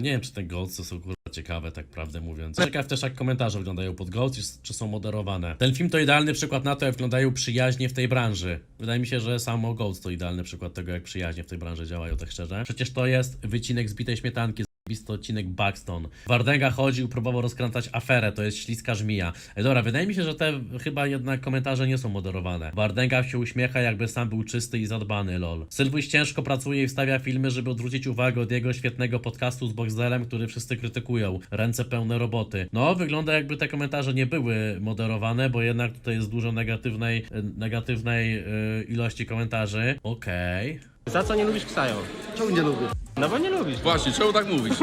Nie wiem, czy te gołcy są kurwa ciekawe, tak prawdę mówiąc. Ciekaw też, jak komentarze wyglądają pod gołc, czy są moderowane. Ten film to idealny przykład na to, jak wyglądają przyjaźnie w tej branży. Wydaje mi się, że samo gołc to idealny przykład tego, jak przyjaźnie w tej branży działają, tak szczerze. Przecież to jest wycinek zbitej śmietanki. Zajebisty odcinek Buxton. Wardęga chodził, próbował rozkręcać aferę, to jest śliska żmija. E, dobra, wydaje mi się, że te chyba jednak komentarze nie są moderowane. Wardęga się uśmiecha, jakby sam był czysty i zadbany, lol. Sylwuś ciężko pracuje i wstawia filmy, żeby odwrócić uwagę od jego świetnego podcastu z Boxdelem, który wszyscy krytykują. Ręce pełne roboty. No, wygląda jakby te komentarze nie były moderowane, bo jednak tutaj jest dużo negatywnej, e, negatywnej e, ilości komentarzy. Okej. Za co nie lubisz Ksajo? Czemu nie lubię? No bo nie lubisz. Właśnie, czemu tak mówisz?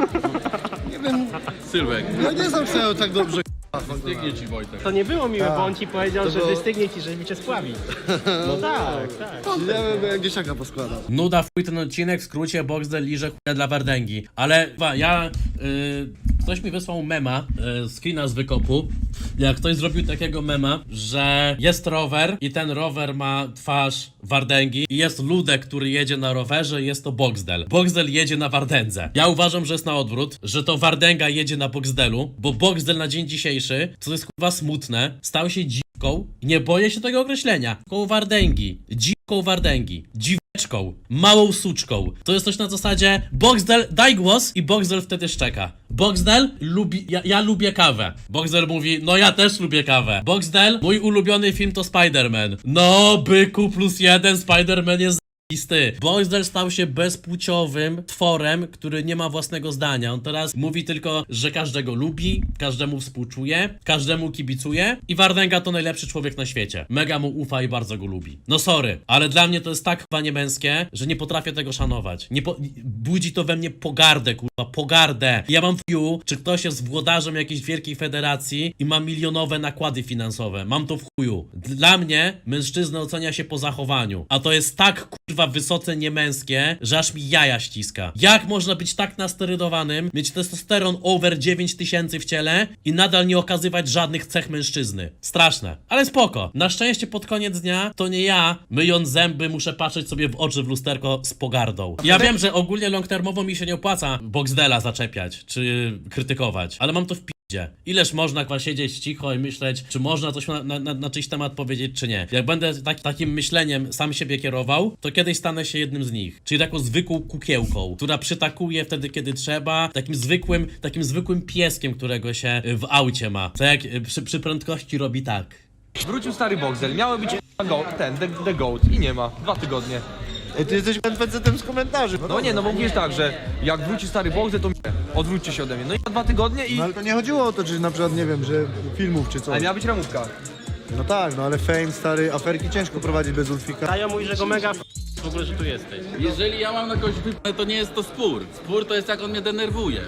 Nie wiem, Sylwek, ja nie znam się tak dobrze. biegnie ci Wojtek. To nie było miłe, bo on ci powiedział, To że było- wystygnie ci, żeby cię spławić. No tak, tak. Ja bym jak dzieciaka poskładał. Nuda w chuj ten odcinek, w skrócie Boxdel liże chuja dla Wardęgi. Ale wa, ja, y, ktoś mi wysłał mema, y, screena z wykopu, jak ktoś zrobił takiego mema, że jest rower i ten rower ma twarz Wardęgi i jest ludek, który jedzie na rowerze i jest to Boxdel. Boxdel jedzie na Wardędze. Ja uważam, że jest na odwrót, że to Wardęga jedzie na Boxdelu, bo Boxdel na dzień dzisiejszy, co jest kurwa smutne, stał się dziwką nie boję się tego określenia. Koło Wardęgi. Dziwką Wardęgi. Dziweczką. Małą suczką. To jest coś na zasadzie Boxdel, daj głos i Boxdel wtedy szczeka. Boxdel lubi, ja, ja lubię kawę. Boxdel mówi, no ja też lubię kawę. Boxdel, mój ulubiony film to Spider-Man. No, byku plus jeden, Spider-Man jest Listy. Boxdel stał się bezpłciowym tworem, który nie ma własnego zdania. On teraz mówi tylko, że każdego lubi, każdemu współczuje, każdemu kibicuje i Wardęga to najlepszy człowiek na świecie. Mega mu ufa i bardzo go lubi. No sorry, ale dla mnie to jest tak chyba niemęskie, że nie potrafię tego szanować. Nie po... Budzi to we mnie pogardę, kurwa, pogardę. Ja mam chuju, czy ktoś jest włodarzem jakiejś wielkiej federacji i ma milionowe nakłady finansowe. Mam to w chuju. Dla mnie mężczyznę ocenia się po zachowaniu, a to jest tak kurwa wysoce niemęskie, że aż mi jaja ściska. Jak można być tak nasterydowanym, mieć testosteron over 9000 w ciele i nadal nie okazywać żadnych cech mężczyzny? Straszne. Ale spoko. Na szczęście pod koniec dnia to nie ja, myjąc zęby, muszę patrzeć sobie w oczy w lusterko z pogardą. Ja wiem, że ogólnie long-termowo mi się nie opłaca Boxdela zaczepiać, czy krytykować, ale mam to w Idzie. Ileż można kwa siedzieć cicho i myśleć, czy można coś na, na, na, na czyjś temat powiedzieć, czy nie. Jak będę tak, takim myśleniem sam siebie kierował, to kiedyś stanę się jednym z nich. Czyli taką zwykłą kukiełką, która przytakuje wtedy, kiedy trzeba, takim zwykłym, takim zwykłym pieskiem, którego się y, w aucie ma. Co jak y, przy, przy prędkości robi tak. Wrócił stary Boxel, miało być ten, the, the Goat i nie ma. Dwa tygodnie. Ej, ty jesteś NPC-tem z komentarzy. No nie, no bo mówisz tak, że jak wróci stary Boxel, to mnie. odwróćcie się ode mnie. No i dwa tygodnie i... No ale to nie chodziło o to, czy na przykład, nie wiem, że filmów czy Ale coś. miała być ramówka. No tak, no ale fame, stary, aferki ciężko prowadzić bez Ulfika. Ksajo mówi, że go mega f... w ogóle, że tu jesteś. Jeżeli ja mam na kogoś wypnę, to nie jest to spór. Spór to jest jak on mnie denerwuje.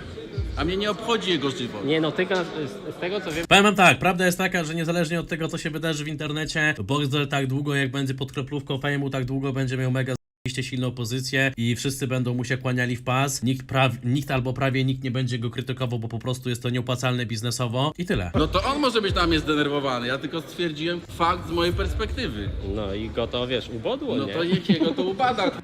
A mnie nie obchodzi jego żywot. Nie no, ty z, z tego co wiem, Powiem wam tak, prawda jest taka, że niezależnie od tego, co się wydarzy w internecie, Boxdel tak długo, jak będzie pod kroplówką fejmu, tak długo będzie miał mega zajebiście silną pozycję i wszyscy będą mu się kłaniali w pas. Nikt, praw, nikt albo prawie nikt nie będzie go krytykował, bo po prostu jest to nieopłacalne biznesowo i tyle. No to on może być na mnie zdenerwowany. Ja tylko stwierdziłem fakt z mojej perspektywy. no i go to wiesz, ubodło, No nie? to niech jego to ubada.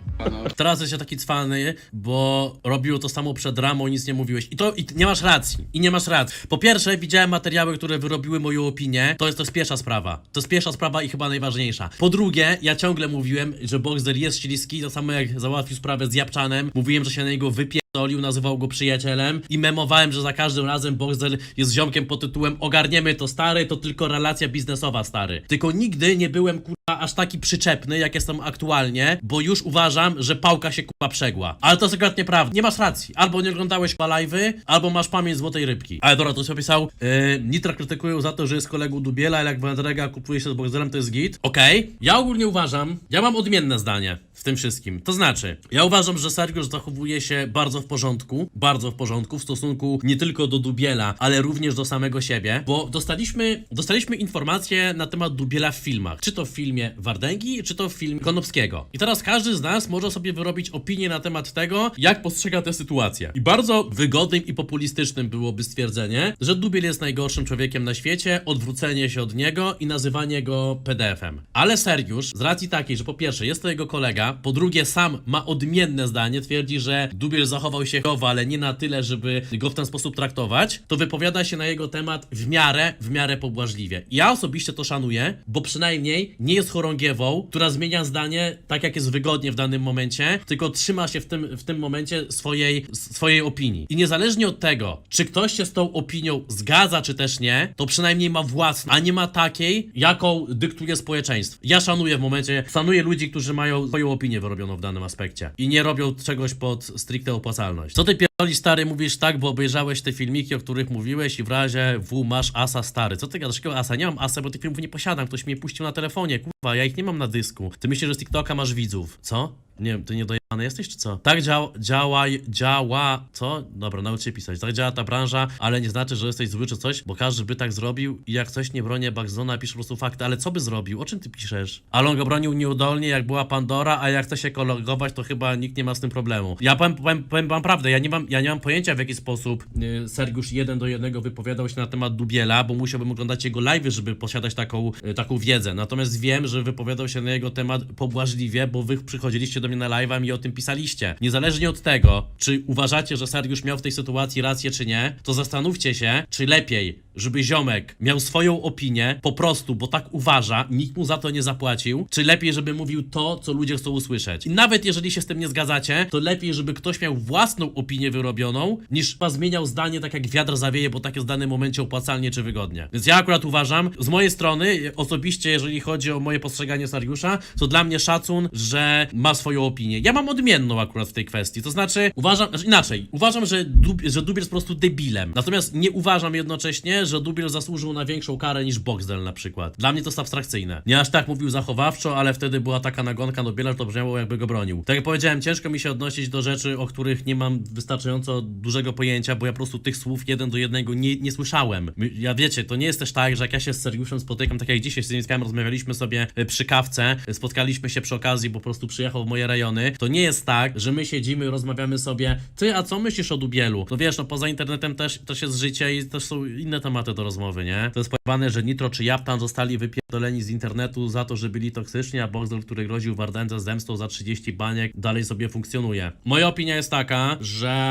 Teraz jesteś taki cwany, bo robiło to samo przed ramą, nic nie mówiłeś. I to i nie masz racji. I nie masz racji. Po pierwsze, widziałem materiały, które wyrobiły moją opinię. To jest to jest pierwsza sprawa. To jest pierwsza sprawa i chyba najważniejsza. Po drugie, ja ciągle mówiłem, że Boxer jest śliski, to samo jak załatwił sprawę z Japczanem. Mówiłem, że się na niego wypierdolił, nazywał go przyjacielem i memowałem, że za każdym razem Boxer jest ziomkiem pod tytułem ogarniemy to stary, to tylko relacja biznesowa stary. Tylko nigdy nie byłem kurwa aż taki przyczepny, jak jestem aktualnie, bo już uważam, że pałka się kurwa przegła. Ale to jest akurat nieprawda. Nie masz racji. Albo nie oglądałeś live'y, albo masz pamięć złotej rybki. Ale dobra, to sobie opisał. Yy, Nitra krytykują za to, że jest kolegą Dubiela, ale jak Wandrega kupuje się z Boxerem, to jest git. Okej. Ja ogólnie uważam, ja mam odmienne zdanie w tym wszystkim. To znaczy, ja uważam, że Sergiusz zachowuje się bardzo w porządku, bardzo w porządku w stosunku nie tylko do Dubiela, ale również do samego siebie, bo dostaliśmy, dostaliśmy informacje na temat Dubiela w filmach. Czy to w filmie Wardęgi, czy to w filmie Konopskiego. I teraz każdy z nas może sobie wyrobić opinię na temat tego, jak postrzega tę sytuację. I bardzo wygodnym i populistycznym byłoby stwierdzenie, że Dubiel jest najgorszym człowiekiem na świecie, odwrócenie się od niego i nazywanie go PDF-em. Ale Sergiusz, z racji takiej, że po pierwsze jest to jego kolega, po drugie sam ma odmienne zdanie, twierdzi, że Dubiel zachował zachował się chowo, ale nie na tyle, żeby go w ten sposób traktować, to wypowiada się na jego temat w miarę, w miarę pobłażliwie. Ja osobiście to szanuję, bo przynajmniej nie jest chorągiewą, która zmienia zdanie tak, jak jest wygodnie w danym momencie, tylko trzyma się w tym, w tym momencie swojej, swojej opinii. I niezależnie od tego, czy ktoś się z tą opinią zgadza, czy też nie, to przynajmniej ma własną, a nie ma takiej, jaką dyktuje społeczeństwo. Ja szanuję w momencie, szanuję ludzi, którzy mają swoją opinię wyrobioną w danym aspekcie i nie robią czegoś pod stricte opłacalność. Co ty pierdolisz, stary, mówisz tak, bo obejrzałeś te filmiki, o których mówiłeś i w razie W masz asa stary. Co ty gadasz? Jakiego asa? Nie mam asa, bo tych filmów nie posiadam. Ktoś mnie puścił na telefonie, kurwa, ja ich nie mam na dysku. Ty myślisz, że z TikToka masz widzów. Co? Nie wiem, ty niedojebany jesteś, czy co? Tak działa, działa, działa, co? Dobra, naucz się pisać. Tak działa ta branża, ale nie znaczy, że jesteś zły czy coś, bo każdy by tak zrobił i jak coś nie bronię Backzona, pisze po prostu fakty, ale co by zrobił? O czym ty piszesz? Ale on go bronił nieudolnie, jak była Pandora, a jak chce się kolegować, to chyba nikt nie ma z tym problemu. Ja powiem, powiem, powiem wam prawdę, ja nie mam, ja nie mam pojęcia w jaki sposób yy, Sergiusz jeden do jednego wypowiadał się na temat Dubiela, bo musiałbym oglądać jego live, żeby posiadać taką, yy, taką wiedzę. Natomiast wiem, że wypowiadał się na jego temat pobłażliwie, bo wy przychodziliście do mnie na live'a i o tym pisaliście. Niezależnie od tego, czy uważacie, że Sergiusz miał w tej sytuacji rację, czy nie, to zastanówcie się, czy lepiej, żeby ziomek miał swoją opinię, po prostu, bo tak uważa, nikt mu za to nie zapłacił, czy lepiej, żeby mówił to, co ludzie chcą usłyszeć. I nawet jeżeli się z tym nie zgadzacie, to lepiej, żeby ktoś miał własną opinię wyrobioną, niż chyba zmieniał zdanie tak jak wiatr zawieje, bo tak jest w danym momencie opłacalnie czy wygodnie. Więc ja akurat uważam, z mojej strony, osobiście, jeżeli chodzi o moje postrzeganie Sariusza, to dla mnie szacun, że ma swoją opinię. Ja mam odmienną akurat w tej kwestii, to znaczy uważam, znaczy inaczej, uważam, że, Dub, że Dubiel jest po prostu debilem. Natomiast nie uważam jednocześnie, że Dubiel zasłużył na większą karę niż Boxdel na przykład. Dla mnie to jest abstrakcyjne. Nie aż tak mówił zachowawczo, ale wtedy była taka nagonka Dubiela, że to brzmiało jakby go bronił. Tak jak powiedziałem, ciężko mi się odnosić do rzeczy, o których nie mam wystarczająco dużego pojęcia, bo ja po prostu tych słów jeden do jednego nie, nie słyszałem. Ja wiecie, to nie jest też tak, że jak ja się z Sergiuszem spotykam, tak jak dzisiaj z Zyniskami rozmawialiśmy sobie e, przy kawce, e, spotkaliśmy się przy okazji, bo po prostu przyjechał w moje rejony, to nie jest tak, że my siedzimy rozmawiamy sobie, ty, a co myślisz o Dubielu? No wiesz, no poza internetem też, też jest życie i też są inne tematy do rozmowy, nie? To jest pojebane, że Nitro czy Japtan zostali wypierdoleni z internetu za to, że byli toksyczni, a Boxdel, który groził Wardędze zemstą za 30 baniek, dalej sobie funkcjonuje. Moja opinia jest taka, że...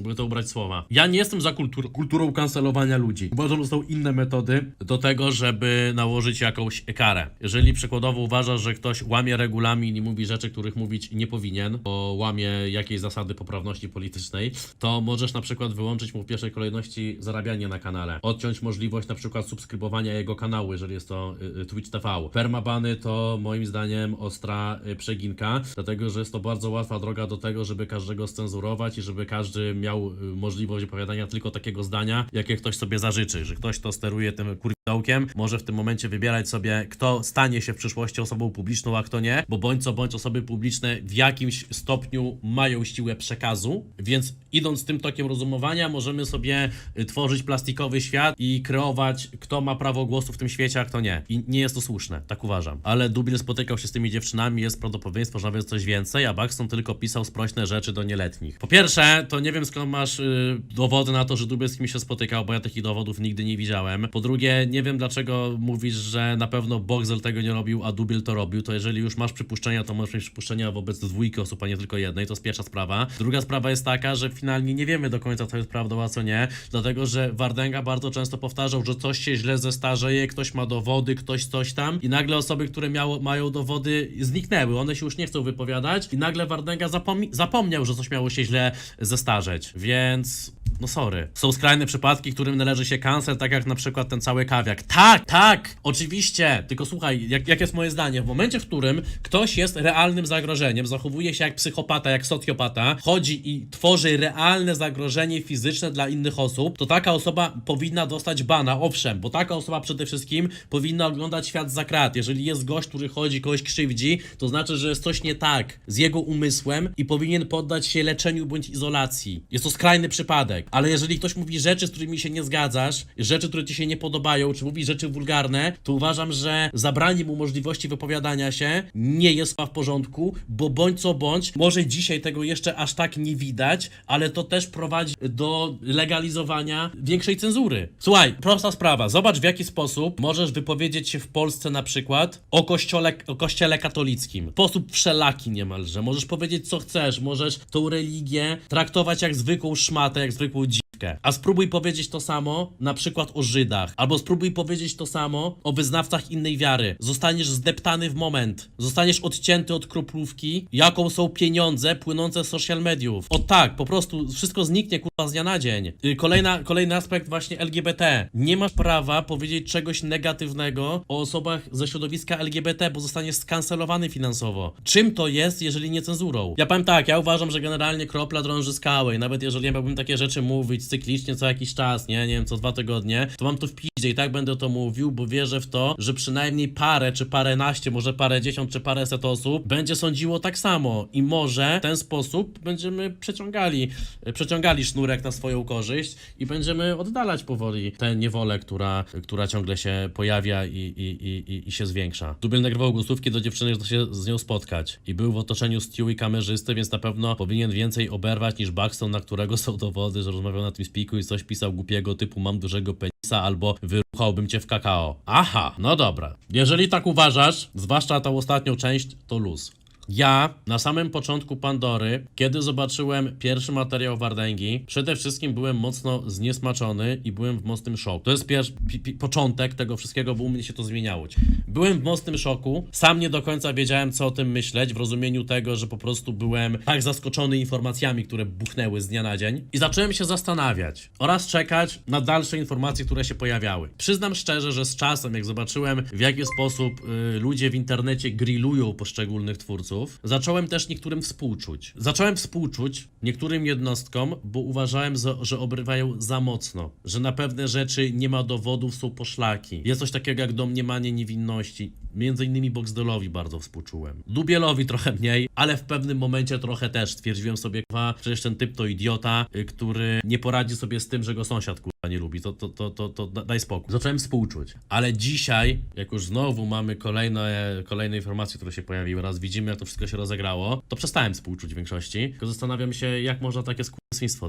by to ubrać słowa. Ja nie jestem za kultur kulturą kancelowania ludzi. Uważam, że są inne metody do tego, żeby nałożyć jakąś karę. Jeżeli przykładowo uważasz, że ktoś łamie regulamin i mówi rzeczy, których mówić nie powinien, bo łamie jakieś zasady poprawności politycznej, to możesz na przykład wyłączyć mu w pierwszej kolejności zarabianie na kanale. Odciąć możliwość na przykład subskrybowania jego kanału, jeżeli jest to y, y, Twitch TV. Permabany to moim zdaniem ostra y, przeginka, dlatego że jest to bardzo łatwa droga do tego, żeby każdego scenzurować i żeby każdy miał y, możliwość opowiadania tylko takiego zdania, jakie ktoś sobie zażyczy, że ktoś, kto steruje tym kurwidołkiem, może w tym momencie wybierać sobie, kto stanie się w przyszłości osobą publiczną, a kto nie, bo bądź co bądź osoby publiczne w jakimś stopniu mają siłę przekazu, więc idąc tym tokiem rozumowania, możemy sobie y, tworzyć plastikowy świat i kreować, kto ma prawo głosu w tym świecie, a kto nie. I nie jest to słuszne, tak uważam. Ale Dubil spotykał się z tymi dziewczynami, jest prawdopodobieństwo, że nawet coś więcej, a Buxton tylko pisał sprośne rzeczy do nieletnich. Po pierwsze, to nie wiem skąd masz y, dowody na to, że Dubil z kimś się spotykał, bo ja takich dowodów nigdy nie widziałem. Po drugie, nie wiem dlaczego mówisz, że na pewno Boxel tego nie robił, a Dubil to robił, to jeżeli już masz przypuszczenia, to możesz mieć przypuszczenia wobec dwójki osób, a nie tylko jednej, to jest pierwsza sprawa. Druga sprawa jest taka, że finalnie nie wiemy do końca, co jest prawdą, a co nie, dlatego, że Wardęga bardzo często powtarzał, że coś się źle zestarzeje, ktoś ma dowody, ktoś coś tam i nagle osoby, które miało, mają dowody zniknęły, one się już nie chcą wypowiadać i nagle zapom zapomniał, że coś miało się źle zestarzeć, więc no sorry. Są skrajne przypadki, którym należy się cancel, tak jak na przykład ten cały kawiak. Tak, tak, oczywiście. Tylko słuchaj, jak, jak jest moje zdanie? W momencie, w którym ktoś jest realnym zagrożeniem, zachowuje się jak psychopata, jak socjopata, chodzi i tworzy realne zagrożenie fizyczne dla innych osób, to taka osoba powinna dostać bana, owszem, bo taka osoba przede wszystkim powinna oglądać świat za krat. Jeżeli jest gość, który chodzi, kogoś krzywdzi, to znaczy, że jest coś nie tak z jego umysłem i powinien poddać się leczeniu bądź izolacji. Jest to skrajny przypadek. Ale jeżeli ktoś mówi rzeczy, z którymi się nie zgadzasz, rzeczy, które ci się nie podobają, czy mówi rzeczy wulgarne, to uważam, że zabranie mu możliwości wypowiadania się nie jest w porządku, bo bądź co bądź, może dzisiaj tego jeszcze aż tak nie widać, ale to też prowadzi do legalizowania większej cenzury. Słuchaj, prosta sprawa. Zobacz w jaki sposób możesz wypowiedzieć się w Polsce na przykład o kościele, o kościele katolickim. W sposób wszelaki niemalże. Możesz powiedzieć co chcesz, możesz tą religię traktować jak zwykłą szmatę, jak zwykłą dziwkę. A spróbuj powiedzieć to samo na przykład o Żydach, albo spróbuj powiedzieć to samo o wyznawcach innej wiary. Zostaniesz zdeptany w moment. Zostaniesz odcięty od kroplówki, jaką są pieniądze płynące z social mediów. O tak, po prostu wszystko zniknie kurwa z dnia na dzień. Y, Kolejna, kolejny aspekt właśnie LGBT. Nie masz prawa powiedzieć czegoś negatywnego o osobach ze środowiska LGBT, bo zostaniesz skancelowany finansowo. Czym to jest, jeżeli nie cenzurą? Ja powiem tak, ja uważam, że generalnie kropla drąży skałę i nawet jeżeli miałbym takie rzeczy mówić cyklicznie co jakiś czas, nie, nie wiem, co dwa tygodnie, to mam to w piździe i tak będę to mówił, bo wierzę w to, że przynajmniej parę, czy paręnaście, może parę dziesiąt, czy paręset osób będzie sądziło tak samo i może w ten sposób będziemy przeciągali, e, przeciągali sznurek na swoją korzyść i będziemy oddalać powoli tę niewolę, która, która ciągle się pojawia i, i, i, i, się zwiększa. Dubiel nagrywał głosówki do dziewczyny, żeby się z nią spotkać i był w otoczeniu Stu i kamerzysty, więc na pewno powinien więcej oberwać niż Buxton, na którego są dowody, że rozmawiał na tym spiku i coś pisał głupiego typu mam dużego penisa albo wyruchałbym cię w kakao. Aha, no dobra. Jeżeli tak uważasz, zwłaszcza tą ostatnią część, to luz. Ja na samym początku Pandory, kiedy zobaczyłem pierwszy materiał Wardęgi, przede wszystkim byłem mocno zniesmaczony i byłem w mocnym szoku. To jest pierwszy pi, pi, początek tego wszystkiego, bo u mnie się to zmieniało. Byłem w mocnym szoku, sam nie do końca wiedziałem, co o tym myśleć, w rozumieniu tego, że po prostu byłem tak zaskoczony informacjami, które buchnęły z dnia na dzień i zacząłem się zastanawiać oraz czekać na dalsze informacje, które się pojawiały. Przyznam szczerze, że z czasem, jak zobaczyłem, w jaki sposób y, ludzie w internecie grillują poszczególnych twórców, zacząłem też niektórym współczuć. Zacząłem współczuć niektórym jednostkom, bo uważałem, że obrywają za mocno, że na pewne rzeczy nie ma dowodów, są poszlaki. Jest coś takiego jak domniemanie niewinności. Między innymi Boxdelowi bardzo współczułem. Dubielowi trochę mniej, ale w pewnym momencie trochę też. Stwierdziłem sobie, kwa, przecież ten typ to idiota, y, który nie poradzi sobie z tym, że go sąsiad kurwa nie lubi. To, to, to, to, to da- daj spokój. Zacząłem współczuć. Ale dzisiaj, jak już znowu mamy kolejne, kolejne informacje, które się pojawiły, raz widzimy, jak to wszystko się rozegrało, to przestałem współczuć większości. Tylko zastanawiam się, jak można takie skurwyństwo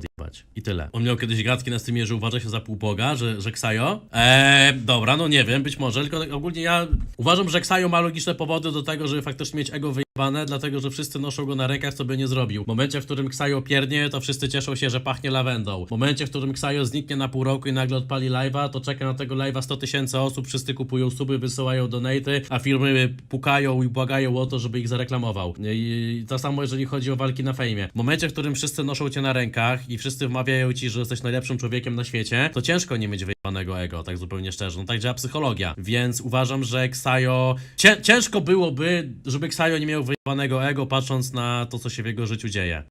I tyle. On miał kiedyś gadki na streamie, że uważa się za półboga, że, że Ksajo. Eee, dobra, no nie wiem, być może, tylko tak ogólnie ja uważam, że Ksajo ma logiczne powody do tego, żeby faktycznie mieć ego wyjebane, dlatego, że wszyscy noszą go na rękach, co by nie zrobił. W momencie, w którym Ksajo piernie, to wszyscy cieszą się, że pachnie lawendą. W momencie, w którym Ksajo zniknie na pół roku i nagle odpali live'a, to czeka na tego live'a 100 tysięcy osób, wszyscy kupują suby, wysyłają donaty, a firmy pukają i błagają o to, żeby ich zareklamował. I to samo, jeżeli chodzi o walki na fejmie. W momencie, w którym wszyscy noszą cię na rękach i wszyscy wmawiają ci, że jesteś najlepszym człowiekiem na świecie, to ciężko nie mieć wyjebanego ego, tak zupełnie szczerze. No tak działa psychologia. Więc uważam, że Ksajo... Cię, ciężko byłoby, żeby Ksajo nie miał wyjebanego ego, patrząc na to, co się w jego życiu dzieje.